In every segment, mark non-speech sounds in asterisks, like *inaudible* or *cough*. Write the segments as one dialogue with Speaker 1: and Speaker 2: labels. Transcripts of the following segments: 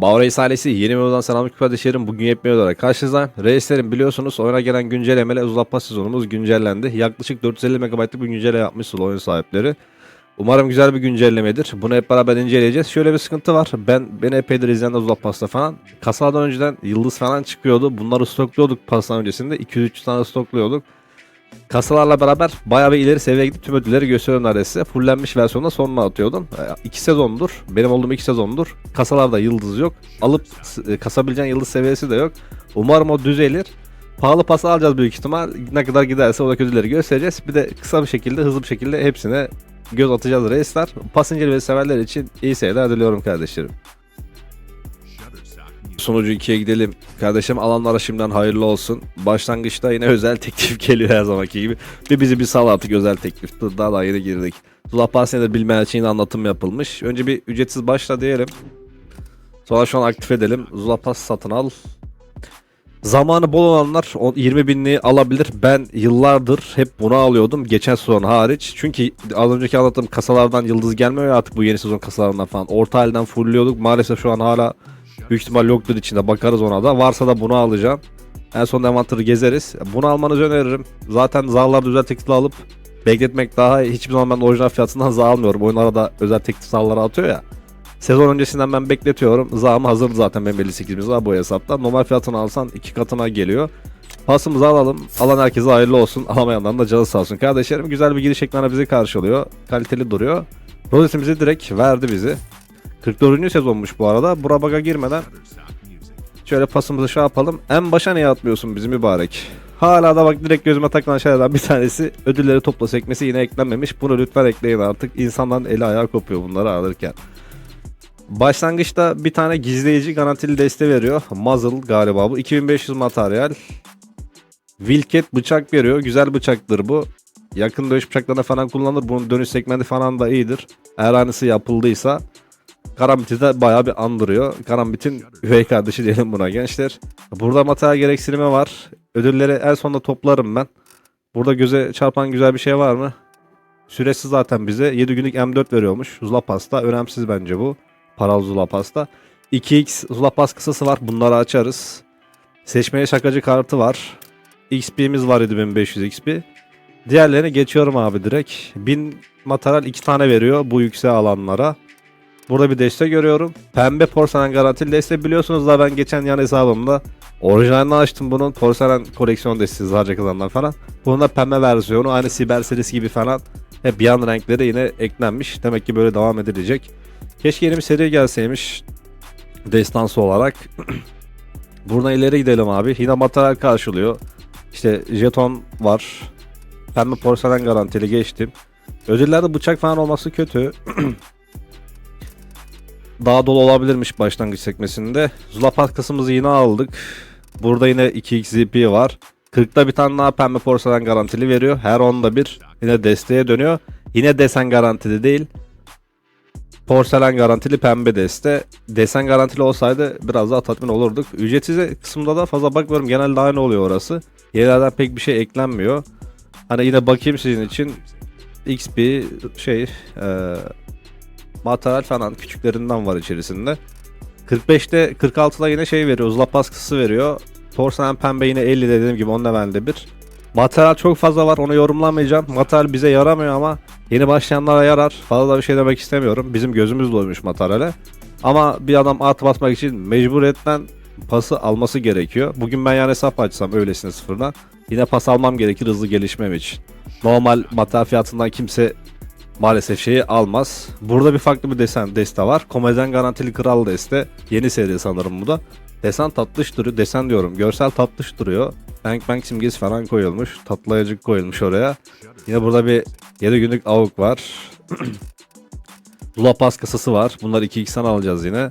Speaker 1: Bağır Reis ailesi yeni odadan selamlık kardeşlerim. Bugün yepyeni olarak karşınızdayım. Reislerim biliyorsunuz oyuna gelen güncellemeyle uzatma sezonumuz güncellendi. Yaklaşık 450 MB'lık bir güncelleme yapmış Sulu oyun sahipleri. Umarım güzel bir güncellemedir. Bunu hep beraber inceleyeceğiz. Şöyle bir sıkıntı var. Ben beni epeydir izleyenler uzatmasta falan. Kasadan önceden yıldız falan çıkıyordu. Bunları stokluyorduk pasadan öncesinde. 200-300 tane stokluyorduk. Kasalarla beraber bayağı bir ileri seviyeye gidip tüm ödülleri gösteriyorum neredeyse. Fullenmiş versiyonda sonuna atıyordum. 2 sezondur. Benim olduğum 2 sezondur. Kasalarda yıldız yok. Alıp e, kasabileceğin yıldız seviyesi de yok. Umarım o düzelir. Pahalı pas alacağız büyük ihtimal. Ne kadar giderse oradaki ödülleri göstereceğiz. Bir de kısa bir şekilde, hızlı bir şekilde hepsine göz atacağız reisler. Pas inceleme severler için iyi seyirler diliyorum kardeşlerim. Sonucu 2'ye gidelim. Kardeşim alanlara şimdiden hayırlı olsun. Başlangıçta yine özel teklif *laughs* geliyor her zamanki gibi. Bir bizi bir sal artık özel teklif. Daha da yeni girdik. Zulap Bahsine'de bilmeyen için anlatım yapılmış. Önce bir ücretsiz başla diyelim. Sonra şu an aktif edelim. Zulap Pass satın al. Zamanı bol olanlar o 20 binliği alabilir. Ben yıllardır hep bunu alıyordum. Geçen sezon hariç. Çünkü az önceki anlattığım kasalardan yıldız gelmiyor artık bu yeni sezon kasalarından falan. Orta halden fullliyorduk. Maalesef şu an hala büyük ihtimal yoktur içinde. Bakarız ona da. Varsa da bunu alacağım. En son envanterı gezeriz. Bunu almanızı öneririm. Zaten zarlarda özel teklif alıp bekletmek daha. Hiçbir zaman ben orijinal fiyatından zar almıyorum. Oyunlara da özel teklif zarları atıyor ya. Sezon öncesinden ben bekletiyorum. Zam hazır zaten benim 58 bin var bu hesapta. Normal fiyatını alsan iki katına geliyor. Pasımızı alalım. Alan herkese hayırlı olsun. *laughs* Alamayanların da canı sağ olsun. Kardeşlerim güzel bir giriş ekranı bizi karşılıyor. Kaliteli duruyor. Rozetimizi direkt verdi bizi. 44. sezonmuş bu arada. Bura baga girmeden şöyle pasımızı şey yapalım. En başa niye atmıyorsun bizim mübarek? Hala da bak direkt gözüme takılan şeylerden bir tanesi ödülleri topla sekmesi yine eklenmemiş. Bunu lütfen ekleyin artık. İnsanların eli ayağı kopuyor bunları alırken. Başlangıçta bir tane gizleyici garantili deste veriyor. Muzzle galiba bu. 2500 materyal. Wilket bıçak veriyor. Güzel bıçaktır bu. Yakın dövüş bıçaklarına falan kullanılır. Bunun dönüş segmenti falan da iyidir. Eğer aynısı yapıldıysa. Karambit'i de bayağı bir andırıyor. Karambit'in üvey kardeşi diyelim buna gençler. Burada materyal gereksinimi var. Ödülleri en sonunda toplarım ben. Burada göze çarpan güzel bir şey var mı? Süresi zaten bize 7 günlük M4 veriyormuş. Zula pasta. Önemsiz bence bu. Paralı Zula pasta. 2x Zula pas kısası var. Bunları açarız. Seçmeye şakacı kartı var. XP'miz var 7500 XP. Diğerlerini geçiyorum abi direkt. 1000 materyal 2 tane veriyor bu yüksek alanlara. Burada bir deste görüyorum. Pembe porselen garantili deste biliyorsunuz da ben geçen yan hesabımda orijinalini açtım bunun porselen koleksiyon destesi harca kazanlar falan. Bunun da pembe versiyonu aynı siber serisi gibi falan. Hep yan renkleri yine eklenmiş. Demek ki böyle devam edilecek. Keşke yeni bir seri gelseymiş. Destansı olarak. *clears throat* Buradan ileri gidelim abi. Yine materyal karşılıyor. İşte jeton var. Pembe porselen garantili geçtim. Ödüllerde bıçak falan olması kötü. *clears throat* Daha dolu olabilirmiş başlangıç sekmesinde. Zulapat kısmımızı yine aldık. Burada yine 2x ZP var. 40'da bir tane daha pembe porselen garantili veriyor. Her 10'da bir yine desteğe dönüyor. Yine desen garantili değil. Porselen garantili pembe deste. Desen garantili olsaydı biraz daha tatmin olurduk. Ücretsiz kısımda da fazla bakmıyorum. Genelde aynı oluyor orası. Yerlerden pek bir şey eklenmiyor. Hani yine bakayım sizin için. XP şey e, materyal falan küçüklerinden var içerisinde. 45'te 46'da yine şey veriyor. Uzlap baskısı veriyor. Porselen pembe yine 50 dediğim gibi 10 levelde bir. Materyal çok fazla var onu yorumlamayacağım. Materyal bize yaramıyor ama yeni başlayanlara yarar. Fazla da bir şey demek istemiyorum. Bizim gözümüz doymuş materyale. Ama bir adam at basmak için mecburiyetten pası alması gerekiyor. Bugün ben yani hesap açsam öylesine sıfırdan yine pas almam gerekir hızlı gelişmem için. Normal materyal fiyatından kimse maalesef şeyi almaz. Burada bir farklı bir desen deste var. Komeden garantili kral deste. Yeni seri sanırım bu da. Desen tatlış duruyor. Desen diyorum. Görsel tatlış duruyor. Bank Bank simgesi falan koyulmuş. Tatlayıcık koyulmuş oraya. Yine burada bir 7 günlük avuk var. *clears throat* Pas kasası var. Bunlar 2x'ten alacağız yine.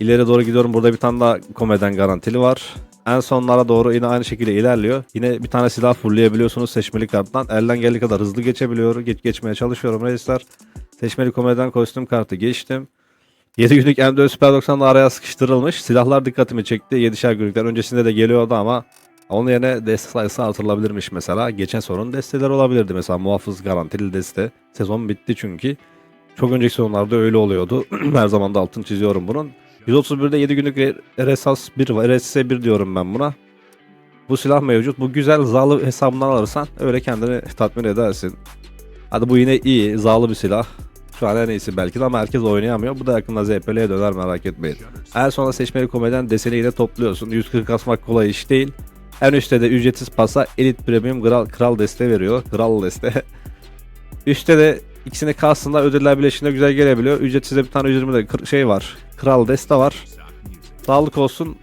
Speaker 1: İleri doğru gidiyorum. Burada bir tane daha komeden garantili var. En sonlara doğru yine aynı şekilde ilerliyor. Yine bir tane silah fullleyebiliyorsunuz seçmeli karttan. Elden geldiği kadar hızlı geçebiliyorum. Geç geçmeye çalışıyorum reisler. Seçmeli komeden kostüm kartı geçtim. 7 günlük M4 Super 90'da araya sıkıştırılmış. Silahlar dikkatimi çekti. 7'şer günlükten öncesinde de geliyordu ama onun yerine deste sayısı artırılabilirmiş mesela. Geçen sorun desteler olabilirdi mesela muhafız garantili deste. Sezon bitti çünkü. Çok önceki sezonlarda öyle oluyordu. *clears throat* Her zaman da altını çiziyorum bunun. 131'de 7 günlük RSAS 1 var. RSS1 diyorum ben buna. Bu silah mevcut. Bu güzel zalı hesabından alırsan öyle kendini *laughs* tatmin edersin. Hadi bu yine iyi. Zalı bir silah. Şu an en iyisi belki de ama herkes oynayamıyor. Bu da yakında ZPL'ye döner merak etmeyin. En sona seçmeli komedyen deseni yine topluyorsun. 140 kasmak kolay iş değil. En üstte de ücretsiz pasa Elite Premium Kral, Kral deste veriyor. Kral deste. *laughs* Üstte de ikisini kastında ödüller bileşiğinde güzel gelebiliyor. Ücretsiz de bir tane 120 de şey var. Kral deste var. Sağlık olsun.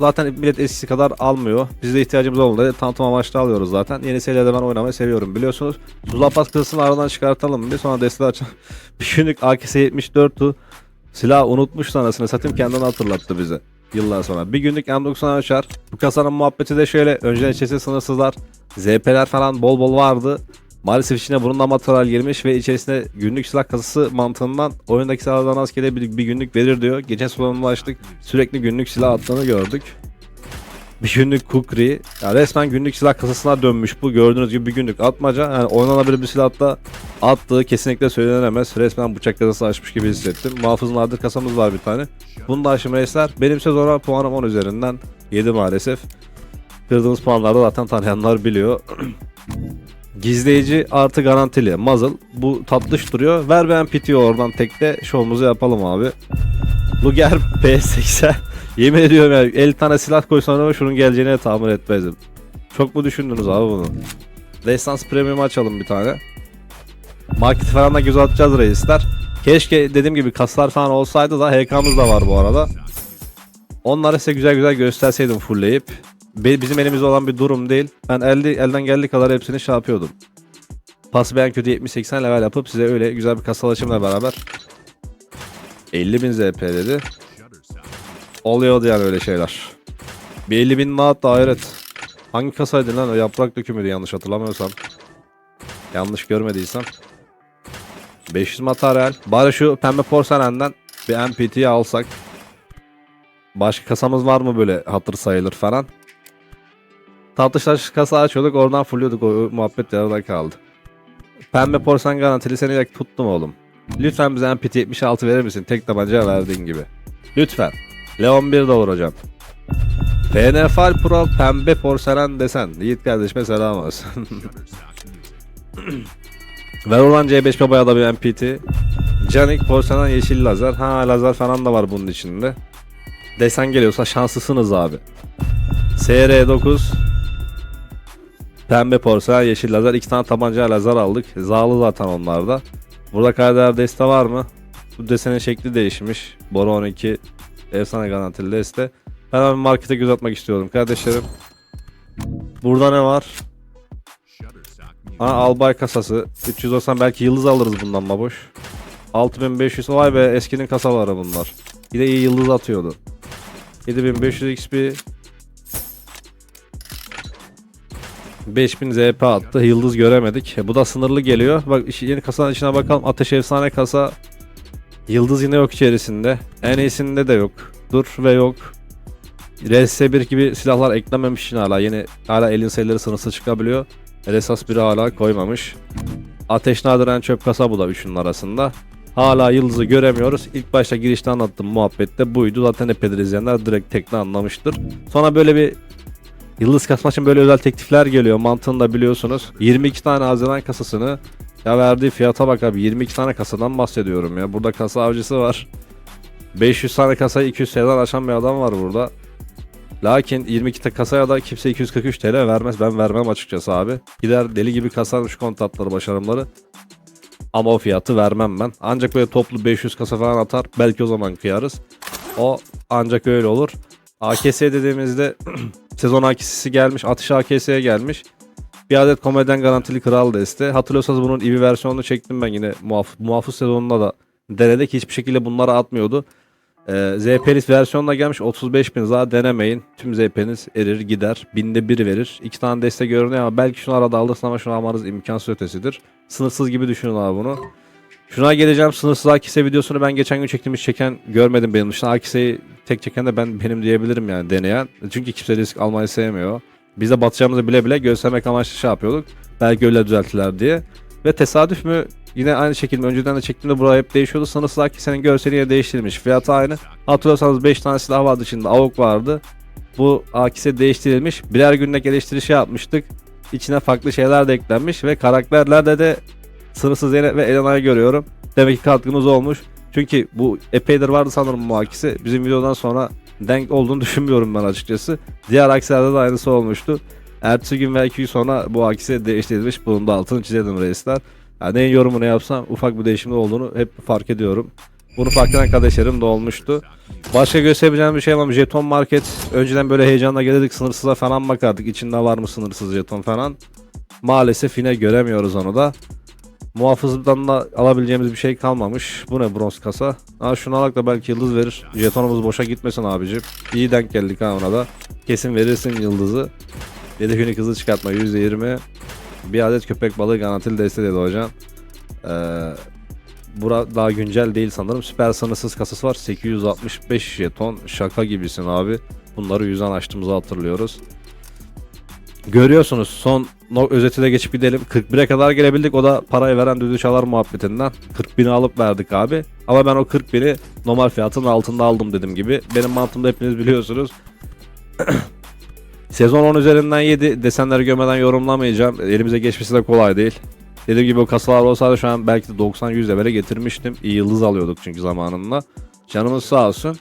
Speaker 1: Zaten millet eskisi kadar almıyor. Biz de ihtiyacımız oldu. Tanıtım amaçlı alıyoruz zaten. Yeni seride ben oynamayı seviyorum biliyorsunuz. Zulapas kısmını aradan çıkartalım bir sonra desteler açalım. *laughs* bir günlük AKS 74'tü. Silah unutmuş anasını satayım kendini hatırlattı bize. Yıllar sonra. Bir günlük M90 açar. Bu kasanın muhabbeti de şöyle. Önceden içerisi sınırsızlar. ZP'ler falan bol bol vardı. Maalesef içine bunun materyal girmiş ve içerisine günlük silah kasası mantığından oyundaki silahlardan askere bir, bir günlük verir diyor. Geçen sezonunda açtık. Sürekli günlük silah attığını gördük. Bir günlük kukri. Yani resmen günlük silah kasasına dönmüş bu. Gördüğünüz gibi bir günlük atmaca. Yani oynanabilir bir silahla attığı kesinlikle söylenemez. Resmen bıçak kasası açmış gibi hissettim. Muhafız nadir kasamız var bir tane. Bunu da aşım reisler. Benim sezona puanım 10 üzerinden 7 maalesef. Kırdığımız puanlarda zaten tanıyanlar biliyor. *clears throat* Gizleyici artı garantili muzzle. Bu tatlış duruyor. Ver ben PTO oradan tekte şovumuzu yapalım abi. Luger *laughs* P80. Yemin ediyorum ya 50 tane silah koysan ama şunun geleceğine tahmin etmezdim. Çok mu düşündünüz abi bunu? Destans Premium açalım bir tane. Market falan da göz atacağız reisler. Keşke dediğim gibi kaslar falan olsaydı da HK'mız da var bu arada. Onları size güzel güzel gösterseydim fullleyip. Be- Bizim elimizde olan bir durum değil. Ben elde, elden geldiği kadar hepsini şey yapıyordum. Pası ben kötü 70-80 level yapıp size öyle güzel bir kasalaşımla beraber 50.000 ZP dedi. Oluyordu yani öyle şeyler. Bir 50.000 naat da hayret. Hangi kasaydı lan o yaprak dökümüydü yanlış hatırlamıyorsam. Yanlış görmediysem. 500 materyal. Bari şu pembe porselenden bir MPT'yi alsak. Başka kasamız var mı böyle hatır sayılır falan. Tatlışlar kasa açıyorduk oradan fulluyorduk o muhabbet yarıda kaldı. Pembe porselen garantili seni tuttum oğlum. Lütfen bize MPT 76 verir misin? Tek tabanca verdiğin gibi. Lütfen. Leon 1 de vuracağım. FNFL Pro pembe porselen desen. Yiğit kardeşime selam olsun. *laughs* Ver ulan C5 babaya da bir MPT. Canik porselen yeşil lazer. Ha lazer falan da var bunun içinde. Desen geliyorsa şanslısınız abi. SR9 Pembe porselen yeşil lazer. iki tane tabanca lazer aldık. Zağlı zaten onlarda. Burada kaydeder deste var mı? Bu desenin şekli değişmiş. Bora 12 efsane garantili deste. Ben hemen markete göz atmak istiyorum kardeşlerim. Burada ne var? Ha albay kasası. 390 belki yıldız alırız bundan baboş. 6500 vay be eskinin kasaları bunlar. Bir de iyi yıldız atıyordu. 7500 XP 5000 ZP attı. Yıldız göremedik. E, Bu da sınırlı geliyor. Bak yeni kasanın içine bakalım. Ateş efsane kasa. Yıldız yine yok içerisinde. En iyisinde de yok. Dur ve yok. RS1 gibi silahlar eklenmemiş için hala. Yeni hala elin sayıları sınırsız çıkabiliyor. RSAS 1'i hala koymamış. Ateş nadiren çöp kasa bu da üçünün arasında. Hala yıldızı göremiyoruz. İlk başta girişte anlattığım muhabbette buydu. Zaten epeydir izleyenler direkt tekne anlamıştır. Sonra böyle bir Yıldız kasmak için böyle özel teklifler geliyor. Mantığını da biliyorsunuz. 22 tane Haziran kasasını ya verdiği fiyata bak abi 22 tane kasadan bahsediyorum ya. Burada kasa avcısı var. 500 tane kasayı 200 TL'den aşan bir adam var burada. Lakin 22 te- kasaya da kimse 243 TL vermez. Ben vermem açıkçası abi. Gider deli gibi kasarım şu kontatları başarımları. Ama o fiyatı vermem ben. Ancak böyle toplu 500 kasa falan atar. Belki o zaman kıyarız. O ancak öyle olur. AKS dediğimizde *clears throat* sezon AKS'si gelmiş. Atış AKS'ye gelmiş. Bir adet komedyen garantili kral deste. Hatırlıyorsanız bunun iyi versiyonunu çektim ben yine muhaf muhafız sezonunda da denedik. Hiçbir şekilde bunları atmıyordu. Ee, ZP'niz versiyonla gelmiş 35 bin daha denemeyin. Tüm ZP'niz erir gider. Binde bir verir. İki tane deste görünüyor ama belki şunu arada alırsın ama şunu almanız imkansız ötesidir. Sınırsız gibi düşünün abi bunu. Şuna geleceğim sınırsız Akise videosunu ben geçen gün çektiğim hiç çeken görmedim benim dışında. Akise'yi tek çeken de ben benim diyebilirim yani deneyen. Çünkü kimse risk almayı sevmiyor. Biz de batacağımızı bile bile göstermek amaçlı şey yapıyorduk. Belki öyle düzeltiler diye. Ve tesadüf mü yine aynı şekilde önceden de çektiğimde buraya hep değişiyordu. Sınırsız AKS'nin görseli yine değiştirilmiş. Fiyatı aynı. Hatırlıyorsanız 5 tane silah vardı içinde AUK vardı. Bu AKS değiştirilmiş. Birer günlük eleştiri yapmıştık. İçine farklı şeyler de eklenmiş ve karakterlerde de sınırsız Zeynep ve Elena'yı görüyorum. Demek ki katkınız olmuş. Çünkü bu epeydir vardı sanırım bu akisi. Bizim videodan sonra denk olduğunu *laughs* düşünmüyorum ben açıkçası. Diğer aksilerde de aynısı olmuştu. Ertesi gün ve iki sonra bu akisi değiştirilmiş. Bunun da altını çizelim reisler. Yani neyin yorumunu yapsam ufak bir değişimde olduğunu hep fark ediyorum. Bunu fark eden kardeşlerim de olmuştu. Başka gösterebileceğim bir şey var mı? Jeton market. Önceden böyle heyecanla gelirdik sınırsıza falan bakardık. İçinde var mı sınırsız jeton falan. Maalesef yine göremiyoruz onu da. Muhafızdan da alabileceğimiz bir şey kalmamış. Bu ne bronz kasa? Ha şunu alak da belki yıldız verir. Jetonumuz boşa gitmesin abicim. İyi denk geldik ha ona da. Kesin verirsin yıldızı. Yedek unik hızı çıkartma %20. Bir adet köpek balığı garantili deste dedi hocam. Ee, bura daha güncel değil sanırım. Süper sınırsız kasası var. 865 jeton. Şaka gibisin abi. Bunları yüzden açtığımızı hatırlıyoruz. Görüyorsunuz son no özetine geçip gidelim. 41'e kadar gelebildik. O da parayı veren düdüğü çalar muhabbetinden. 40 bini alıp verdik abi. Ama ben o 40 bini normal fiyatın altında aldım dediğim gibi. Benim mantığımda hepiniz biliyorsunuz. *clears throat* Sezon 10 üzerinden 7 desenleri gömeden yorumlamayacağım. Elimize geçmesi de kolay değil. Dediğim gibi o kasalar olsaydı şu an belki de 90-100 levele getirmiştim. İyi yıldız alıyorduk çünkü zamanında. Canımız sağ olsun.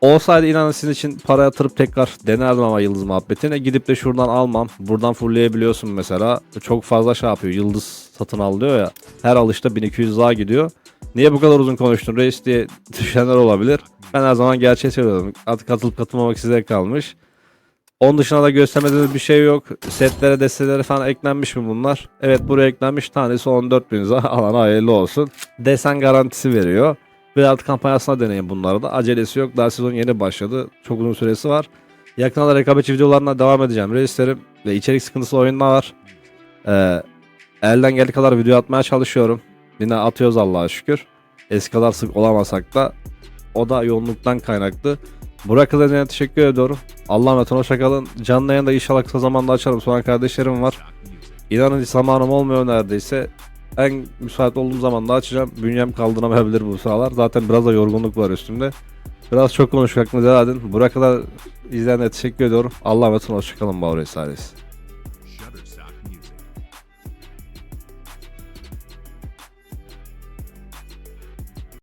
Speaker 1: Olsaydı inanın sizin için para yatırıp tekrar denerdim ama yıldız muhabbetine. Gidip de şuradan almam. Buradan fullleyebiliyorsun mesela. Çok fazla şey yapıyor. Yıldız satın al diyor ya. Her alışta 1200 daha gidiyor. Niye bu kadar uzun konuştun reis diye *laughs* düşünenler olabilir. Ben her zaman gerçeği söylüyorum. Artık katılıp katılmamak size kalmış. Onun dışında da göstermediğiniz bir şey yok. Setlere, destelere falan eklenmiş mi bunlar? Evet buraya eklenmiş. Tanesi 14 bin. *laughs* Alana hayırlı olsun. Desen garantisi veriyor. Bir alt kampanyasına deneyin bunları da. Acelesi yok. Daha sezon yeni başladı. Çok uzun süresi var. Yakında rekabetçi videolarına devam edeceğim. Reislerim ve içerik sıkıntısı oyunlar var. Ee, elden geldiği kadar video atmaya çalışıyorum. Yine atıyoruz Allah'a şükür. Eski kadar sık olamasak da o da yoğunluktan kaynaklı. Burak Kılıç'a teşekkür ediyorum. Allah'a emanet olun. Hoşçakalın. Canlı yayında inşallah kısa zamanda açarım. Sonra kardeşlerim var. İnanın hiç zamanım olmuyor neredeyse. En müsait olduğum zaman da açacağım. Bünyem kaldıramayabilir bu sıralar. Zaten biraz da yorgunluk var üstümde. Biraz çok konuşmak mı. Burak kadar izleyenlere teşekkür ediyorum. Allah'a emanet olun. Hoşçakalın. Bağır Reis ailesi.